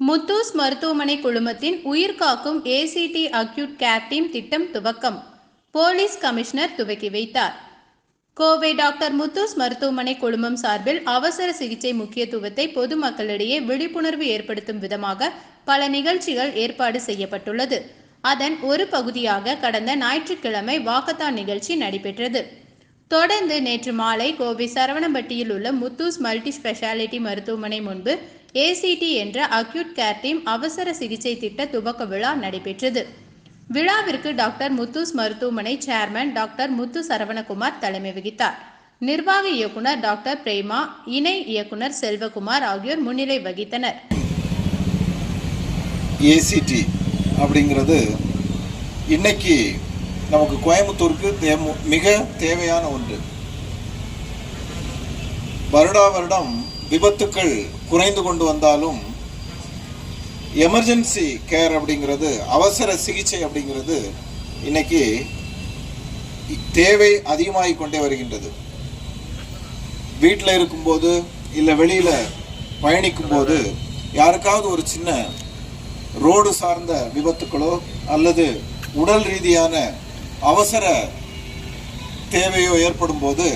முத்தூஸ் மருத்துவமனை குழுமத்தின் உயிர் காக்கும் ஏசிடி அக்யூட் கேர் டீம் திட்டம் துவக்கம். போலீஸ் கமிஷனர் துவக்கி வைத்தார். கோவை டாக்டர் முத்தூஸ் மருத்துவமனை குழுமம் சார்பில் அவசர சிகிச்சை முக்கியத்துவத்தை பொதுமக்களிடையே விழிப்புணர்வு ஏற்படுத்தும் விதமாக பல நிகழ்ச்சிகள் ஏற்பாடு செய்யப்பட்டுள்ளது. அதன் ஒரு பகுதியாக கடந்த ஞாயிற்றுக்கிழமை வாக்கத்தான் நிகழ்ச்சி நடைபெற்றது. தொடர்ந்து நேற்று மாலை கோவை சரவணம்பட்டியில் உள்ள முத்தூஸ் மல்டி ஸ்பெஷாலிட்டி மருத்துவமனை முன்பு ஏசிடி என்ற அக்யூட் கேர் டீம் அவசர சிகிச்சை திட்ட துவக்க விழா நடைபெற்றது. விழாவிற்கு டாக்டர் முத்துஸ் மருத்துவமனை சேர்மன் டாக்டர் முத்து சரவணகுமார் தலைமை வகித்தார். நிர்வாக இயக்குனர் டாக்டர் பிரேமா இணை இயக்குனர் செல்வகுமார் ஆகியோர் முன்னிலை வகித்தனர். ஏசிடி அப்படிங்கிறது இன்னைக்கு நமக்கு கோயம்புத்தூருக்கு தே- மிக தேவையான ஒன்று. வருடா வருடம் விபத்துக்கள் குறைந்து கொண்டு வந்தாலும் எமர்ஜென்சி கேர் அப்படிங்கிறது அவசர சிகிச்சை அப்படிங்கிறது இன்னைக்கு தேவை அதிகமாகிக் கொண்டே வருகின்றது. வீட்டில் இருக்கும்போது இல்லை வெளியில் பயணிக்கும்போது யாருக்காவது ஒரு சின்ன ரோடு சார்ந்த விபத்துக்களோ அல்லது உடல் ரீதியான அவசர தேவையோ ஏற்படும் போது